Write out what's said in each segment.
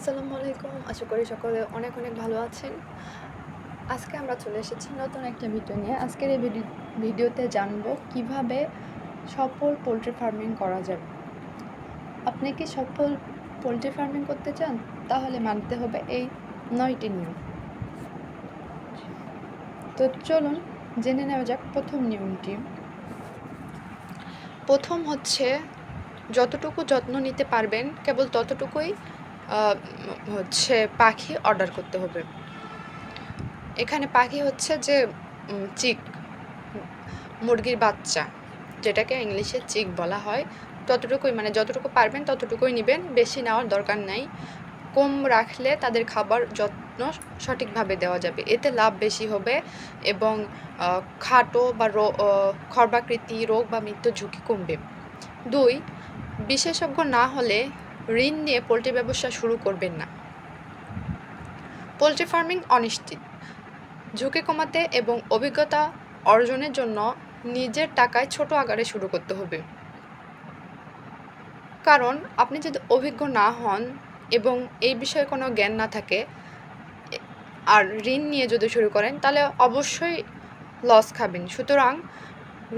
আসসালামু আলাইকুম। আশা করি সকলে অনেক অনেক ভালো আছেন। আজকে আমরা চলে এসেছি নতুন একটা ভিডিও নিয়ে। আজকের এই ভিডি- ভিডিওতে জানব কীভাবে সফল পোলট্রি ফার্মিং করা যাবে। আপনি কি সফল পোলট্রি ফার্মিং করতে চান? তাহলে মানতে হবে এই নয়টি নিয়ম। তো চলুন জেনে নেওয়া যাক প্রথম নিয়মটি। প্রথম হচ্ছে, যতটুকু যত্ন নিতে পারবেন, কেবল ততটুকুই হচ্ছে পাখি অর্ডার করতে হবে। এখানে পাখি হচ্ছে যে চিক, মুরগির বাচ্চা, যেটাকে ইংলিশে চিক বলা হয়। ততটুকুই মানে যতটুকু পারবেন ততটুকুই নেবেন, বেশি নেওয়ার দরকার নাই। কম রাখলে তাদের খাবার যত্ন সঠিকভাবে দেওয়া যাবে। এতে লাভ বেশি হবে এবং খাটো বা খর্বাকৃতি, রোগ বা মৃত্যুর ঝুঁকি কমবে। দুই, বিশেষজ্ঞ না হলে ঋণ নিয়ে পোলট্রি ব্যবসা শুরু করবেন না। পোলট্রি ফার্মিং অনিশ্চিত। ঝুঁকি কমাতে এবং অভিজ্ঞতা অর্জনের জন্য নিজের টাকায় ছোট আকারে শুরু করতে হবে। কারণ আপনি যদি অভিজ্ঞ না হন এবং এই বিষয়ে কোনো জ্ঞান না থাকে, আর ঋণ নিয়ে যদি শুরু করেন, তাহলে অবশ্যই লস খাবেন। সুতরাং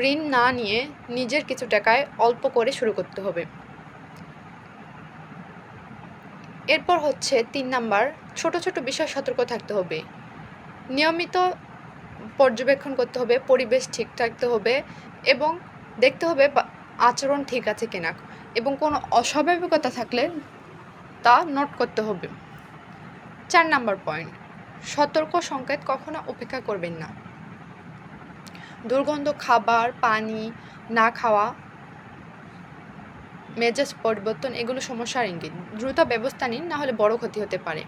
ঋণ না নিয়ে নিজের কিছু টাকায় অল্প করে শুরু করতে হবে। এরপর হচ্ছে তিন নাম্বার, ছোট ছোট বিষয় সতর্ক থাকতে হবে। নিয়মিত পর্যবেক্ষণ করতে হবে, পরিবেশ ঠিক থাকতে হবে এবং দেখতে হবে আচরণ ঠিক আছে কিনা এবং কোনো অস্বাভাবিকতা থাকলে তা নোট করতে হবে। চার নাম্বার পয়েন্ট, সতর্ক সংকেত কখনো উপেক্ষা করবেন না। দুর্গন্ধ খাবার, পানি না খাওয়া মেজাজ, পরিবর্তন এগুলো সমস্যার ইঙ্গিত। দ্রুত ব্যবস্থা নিন, না হলে বড় ক্ষতি হতে পারে।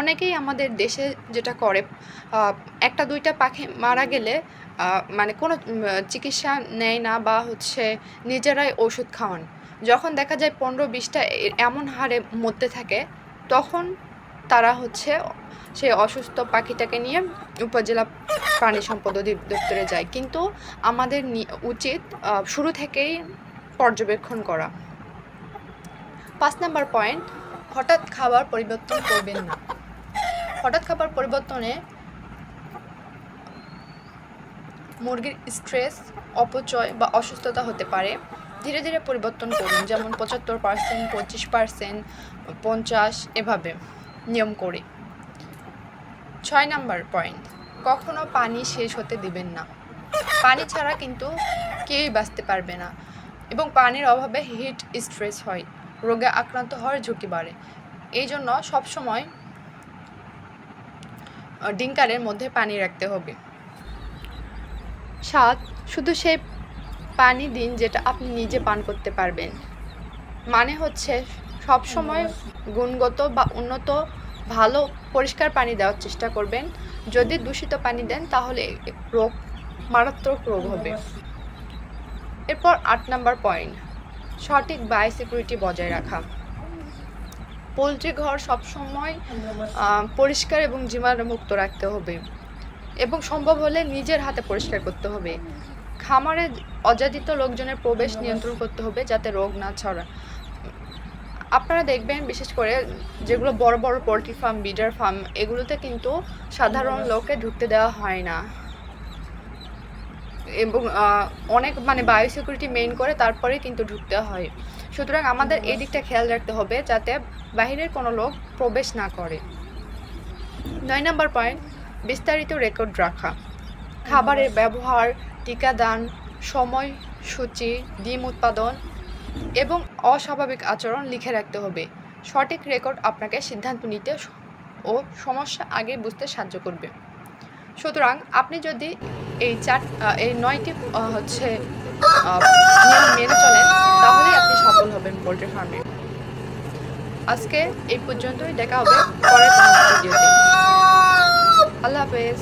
অনেকেই আমাদের দেশে যেটা করে একটা, দুইটা পাখি মারা গেলে মানে কোনো চিকিৎসা নেয় না বা হচ্ছে নিজেরাই ওষুধ খাওয়ান। যখন দেখা যায় পনেরো, বিশটা এমন হারে মরতে থাকে, তখন তারা হচ্ছে সেই অসুস্থ পাখিটাকে নিয়ে উপজেলা প্রাণী সম্পদ অধিদপ্তরে যায়। কিন্তু আমাদের উচিত শুরু থেকেই পর্যবেক্ষণ করা। পাঁচ নাম্বার পয়েন্ট, হঠাৎ খাবার পরিবর্তন করবেন না। হঠাৎ খাবার পরিবর্তনে মুরগির স্ট্রেস, অপচয় বা অসুস্থতা হতে পারে। ধীরে ধীরে পরিবর্তন করুন, যেমন পঁচাত্তর পার্সেন্ট পঁচিশ পার্সেন্ট পঞ্চাশ, এভাবে নিয়ম করে। ছয় নাম্বার পয়েন্ট, কখনো পানি শেষ হতে দিবেন না। পানি ছাড়া কিন্তু কেউই বাঁচতে পারবে না। এবং পানির অভাবে হিট স্ট্রেস হয়, রোগে আক্রান্ত হওয়ার ঝুঁকি বাড়ে। এই জন্য সবসময় ডিঙ্কারের মধ্যে পানি রাখতে হবে। সাত, শুধু সেই পানি দিন যেটা আপনি নিজে পান করতে পারবেন। মানে হচ্ছে সব সময় গুণগত বা উন্নত, ভালো, পরিষ্কার পানি দেওয়ার চেষ্টা করবেন। যদি দূষিত পানি দেন তাহলে রোগ, মারাত্মক রোগ হবে। এরপর আট নাম্বার পয়েন্ট, সঠিক বাই সিকিউরিটি বজায় রাখা। পোলট্রি ঘর সবসময় পরিষ্কার এবং জীবাণুমুক্ত রাখতে হবে এবং সম্ভব হলে নিজের হাতে পরিষ্কার করতে হবে। খামারে অযাচিত লোকজনের প্রবেশ নিয়ন্ত্রণ করতে হবে যাতে রোগ না ছড়া আপনারা দেখবেন বিশেষ করে যেগুলো বড় বড় পোলট্রি ফার্ম, বিডার ফার্ম, এগুলোতে কিন্তু সাধারণ লোকে ঢুকতে দেওয়া হয় না। এবং অনেক মানে বায়ো সিকিউরিটি মেইন করে তারপরে কিন্তু ঢুকতে হয়। সুতরাং আমাদের এই দিকটা খেয়াল রাখতে হবে যাতে বাইরের কোনো লোক প্রবেশ না করে। নয় নম্বর পয়েন্ট বিস্তারিত রেকর্ড রাখা। খাবারের ব্যবহার, টিকাদান, সময়সূচি, ডিম উৎপাদন এবং অস্বাভাবিক আচরণ লিখে রাখতে হবে। সঠিক রেকর্ড আপনাকে সিদ্ধান্ত নিতে ও সমস্যা আগে বুঝতে সাহায্য করবে। সুতরাং আপনি যদি এই চার এই নয়টি হচ্ছে মেনে চলেন, তাহলেই আপনি সফল হবেন পোলট্রি ফার্মে। আজকে এই পর্যন্তই, দেখা হবে পরের আল্লাহ হাফেজ।